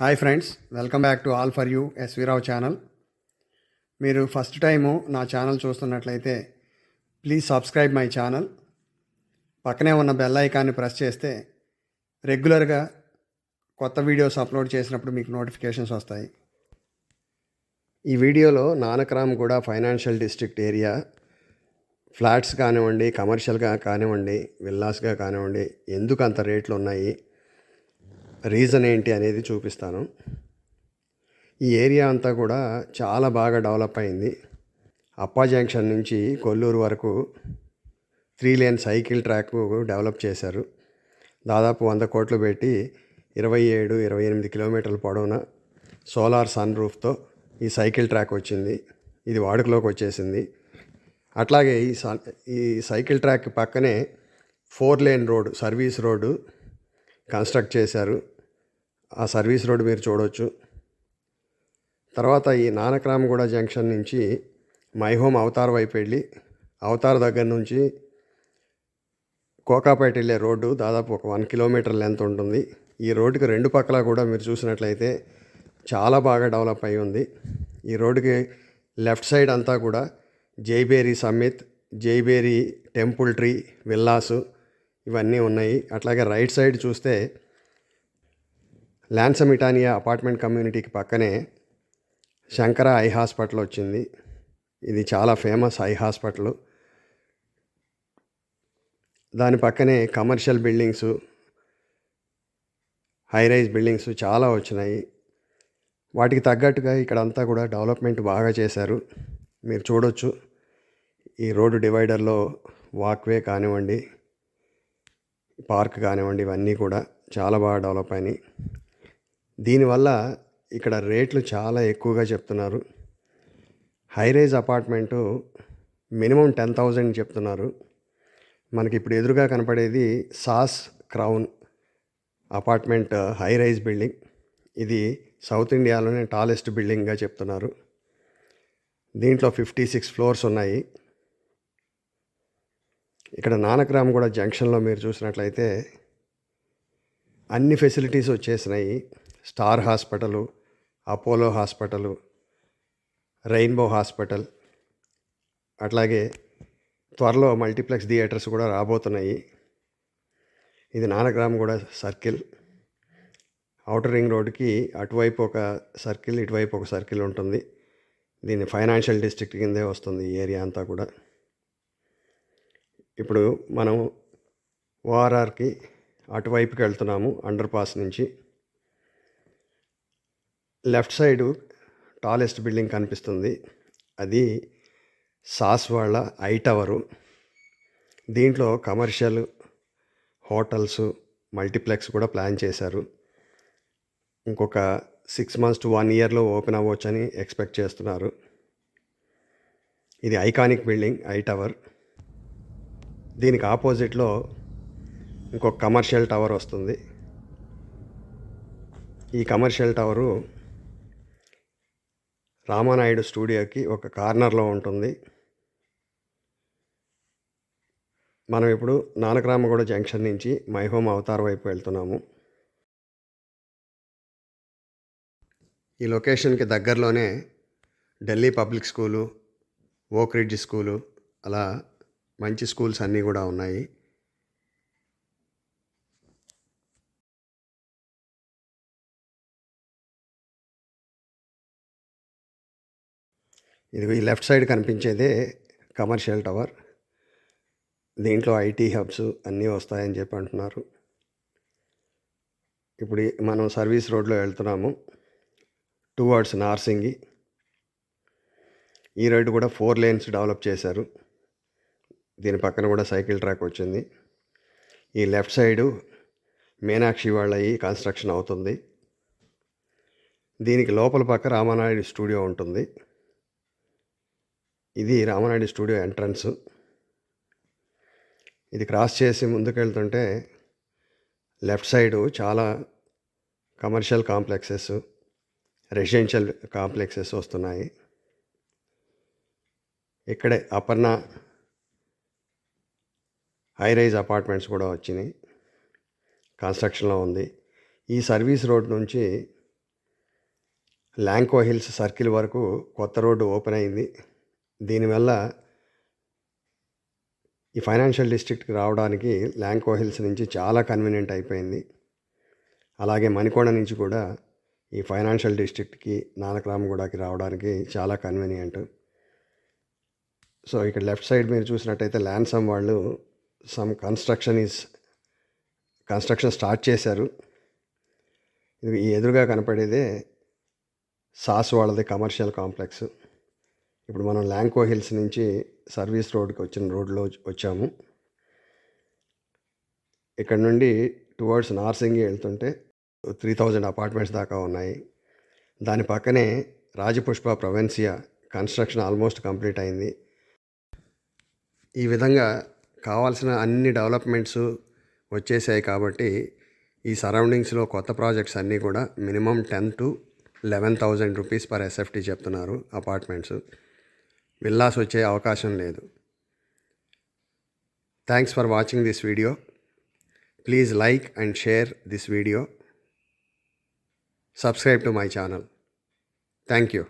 Hi friends welcome back to all for you SV Rao channel మీరు first time నా channel చూస్తున్నట్లయితే please subscribe my channel పక్కనే ఉన్న bell ఐకాన్ని press చేస్తే రెగ్యులర్గా కొత్త వీడియోస్ అప్లోడ్ చేసినప్పుడు మీకు నోటిఫికేషన్స్ వస్తాయి. ఈ వీడియోలో నానక్రామ్ కూడా ఫైనాన్షియల్ డిస్ట్రిక్ట్ ఏరియా ఫ్లాట్స్ కానివ్వండి కమర్షియల్గా కానివ్వండి విల్లాస్గా కానివ్వండి ఎందుకు అంత రేట్లు ఉన్నాయి రీజన్ ఏంటి అనేది చూపిస్తాను. ఈ ఏరియా అంతా కూడా చాలా బాగా డెవలప్ అయింది. అప్పా జంక్షన్ నుంచి కొల్లూరు వరకు three lane cycle track develop చేశారు. దాదాపు వంద కోట్లు పెట్టి ఇరవై ఏడు ఇరవై ఎనిమిది కిలోమీటర్ల పొడవున సోలార్ సన్ రూఫ్తో ఈ సైకిల్ ట్రాక్ వచ్చింది. ఇది వాడుకలోకి వచ్చేసింది. అట్లాగే ఈ స ఈ సైకిల్ ట్రాక్ పక్కనే four lane road service road construct చేశారు. ఆ సర్వీస్ రోడ్ మీరు చూడవచ్చు తర్వాత ఈ నానక్రామగూడ జంక్షన్ నుంచి మై హోమ్ అవతార్ వైపు వెళ్ళి అవతార్ దగ్గర నుంచి కోకాపేట వెళ్ళే రోడ్డు దాదాపు ఒక వన్ కిలోమీటర్ లెంత్ ఉంటుంది. ఈ రోడ్డుకి రెండు పక్కల కూడా మీరు చూసినట్లయితే చాలా బాగా డెవలప్ అయి ఉంది. ఈ రోడ్డుకి లెఫ్ట్ సైడ్ అంతా కూడా జైబేరి సమ్మిత్ జైబేరి టెంపుల్ ట్రీ విల్లాసు ఇవన్నీ ఉన్నాయి. అట్లాగే రైట్ సైడ్ చూస్తే ల్యాన్సమిటానియా అపార్ట్మెంట్ కమ్యూనిటీకి పక్కనే శంకర ఐ హాస్పిటల్ వచ్చింది. ఇది చాలా ఫేమస్ ఐ హాస్పిటల్. దాని పక్కనే commercial buildings high rise buildings చాలా వచ్చినాయి. వాటికి తగ్గట్టుగా ఇక్కడంతా కూడా డెవలప్మెంట్ బాగా చేశారు. మీరు చూడొచ్చు. ఈ రోడ్డు డివైడర్లో వాక్వే కానివ్వండి పార్క్ కానివ్వండి ఇవన్నీ కూడా చాలా బాగా డెవలప్ అయినాయి. దీనివల్ల ఇక్కడ రేట్లు చాలా ఎక్కువగా చెప్తున్నారు. High rise apartment minimum ten thousand చెప్తున్నారు. మనకి ఇప్పుడు ఎదురుగా కనపడేది SAS Crown apartment high rise building. ఇది సౌత్ ఇండియాలోనే టాలెస్ట్ బిల్డింగ్గా చెప్తున్నారు. దీంట్లో ఫిఫ్టీ సిక్స్ ఫ్లోర్స్ ఉన్నాయి. ఇక్కడ నానక్రామ్ కూడా జంక్షన్లో మీరు చూసినట్లయితే అన్ని ఫెసిలిటీస్ వచ్చేసినాయి. Star hospital Apollo hospital Rainbow hospital అట్లాగే త్వరలో మల్టీప్లెక్స్ థియేటర్స్ కూడా రాబోతున్నాయి. ఇది నానగ్రామ్ కూడా సర్కిల్. అవుటర్ రింగ్ రోడ్కి అటువైపు ఒక సర్కిల్ ఇటువైపు ఒక సర్కిల్ ఉంటుంది. దీని ఫైనాన్షియల్ డిస్ట్రిక్ట్ కిందే వస్తుంది ఈ ఏరియా అంతా కూడా. ఇప్పుడు మనం ఓఆర్ఆర్కి అటువైపుకి వెళ్తున్నాము అండర్ పాస్ నుంచి. లెఫ్ట్ సైడు టాలెస్ట్ బిల్డింగ్ కనిపిస్తుంది. అది సాస్ వాళ్ళ ఐ టవరు. దీంట్లో కమర్షియల్ హోటల్స్ మల్టీప్లెక్స్ కూడా ప్లాన్ చేశారు. ఇంకొక సిక్స్ మంత్స్ టు వన్ ఇయర్లో ఓపెన్ అవ్వచ్చని ఎక్స్పెక్ట్ చేస్తున్నారు. ఇది ఐకానిక్ బిల్డింగ్ ఐ టవర్. దీనికి ఆపోజిట్లో ఇంకొక కమర్షియల్ టవర్ వస్తుంది. ఈ కమర్షియల్ టవరు రామానాయుడు స్టూడియోకి ఒక కార్నర్లో ఉంటుంది. మనం ఇప్పుడు నానకరామగూడ జంక్షన్ నుంచి మై హోమ్ అవతార్ వైపు వెళ్తున్నాము. ఈ లొకేషన్కి దగ్గరలోనే Delhi public school Oakridge school అలా మంచి స్కూల్స్ అన్నీ కూడా ఉన్నాయి. ఇది ఈ లెఫ్ట్ సైడ్ కనిపించేదే కమర్షియల్ టవర్. దీంట్లో ఐటీ హబ్స్ అన్నీ వస్తాయని చెప్పి అంటున్నారు. ఇప్పుడు మనం సర్వీస్ రోడ్లో వెళ్తున్నాము. టువర్డ్స్ నార్సింగి. ఈ రోడ్డు కూడా ఫోర్ లేన్స్ డెవలప్ చేశారు. దీని పక్కన కూడా సైకిల్ ట్రాక్ వచ్చింది. ఈ లెఫ్ట్ సైడు మీనాక్షి వాళ్ళ కన్స్ట్రక్షన్ అవుతుంది. దీనికి లోపల పక్క రామానాయుడు స్టూడియో ఉంటుంది. ఇది రామనాయుడు స్టూడియో ఎంట్రన్స్. ఇది క్రాస్ చేసి ముందుకెళ్తుంటే లెఫ్ట్ సైడు చాలా కమర్షియల్ కాంప్లెక్సెస్ రెసిడెన్షియల్ కాంప్లెక్సెస్ వస్తున్నాయి. ఇక్కడే అపర్ణ హైరైజ్ అపార్ట్మెంట్స్ కూడా వచ్చినాయి. కన్స్ట్రక్షన్లో ఉంది. ఈ సర్వీస్ రోడ్ నుంచి ల్యాంకో హిల్స్ సర్కిల్ వరకు కొత్త రోడ్డు ఓపెన్ అయింది. దీనివల్ల ఈ ఫైనాన్షియల్ డిస్ట్రిక్ట్కి రావడానికి ల్యాంకో హిల్స్ నుంచి చాలా కన్వీనియంట్ అయిపోయింది. అలాగే మణికొండ నుంచి కూడా ఈ ఫైనాన్షియల్ డిస్ట్రిక్ట్కి నానక్రామగూడకి రావడానికి చాలా కన్వీనియంట్. సో ఇక్కడ లెఫ్ట్ సైడ్ మీరు చూసినట్టయితే ల్యాండ్సమ్ వాళ్ళు some construction is construction start చేశారు. ఇది ఎదురుగా కనపడేదే సాస్ వాళ్ళది కమర్షియల్ కాంప్లెక్స్. ఇప్పుడు మనం ల్యాంకో హిల్స్ నుంచి సర్వీస్ రోడ్కి వచ్చిన రోడ్లో వచ్చాము. ఇక్కడ నుండి టువర్డ్స్ నార్సింగి వెళ్తుంటే త్రీ థౌజండ్ అపార్ట్మెంట్స్ దాకా ఉన్నాయి. దాని పక్కనే Rajapushpa Provincia construction almost complete అయింది. ఈ విధంగా కావాల్సిన అన్ని డెవలప్మెంట్స్ వచ్చేసాయి కాబట్టి ఈ సరౌండింగ్స్లో కొత్త ప్రాజెక్ట్స్ అన్నీ కూడా minimum ten to eleven thousand rupees per SFT చెప్తున్నారు అపార్ట్మెంట్స్ విల్లాస్ వచ్చే అవకాశం లేదు. Thanks for watching this video please like and share this video subscribe to my channel thank you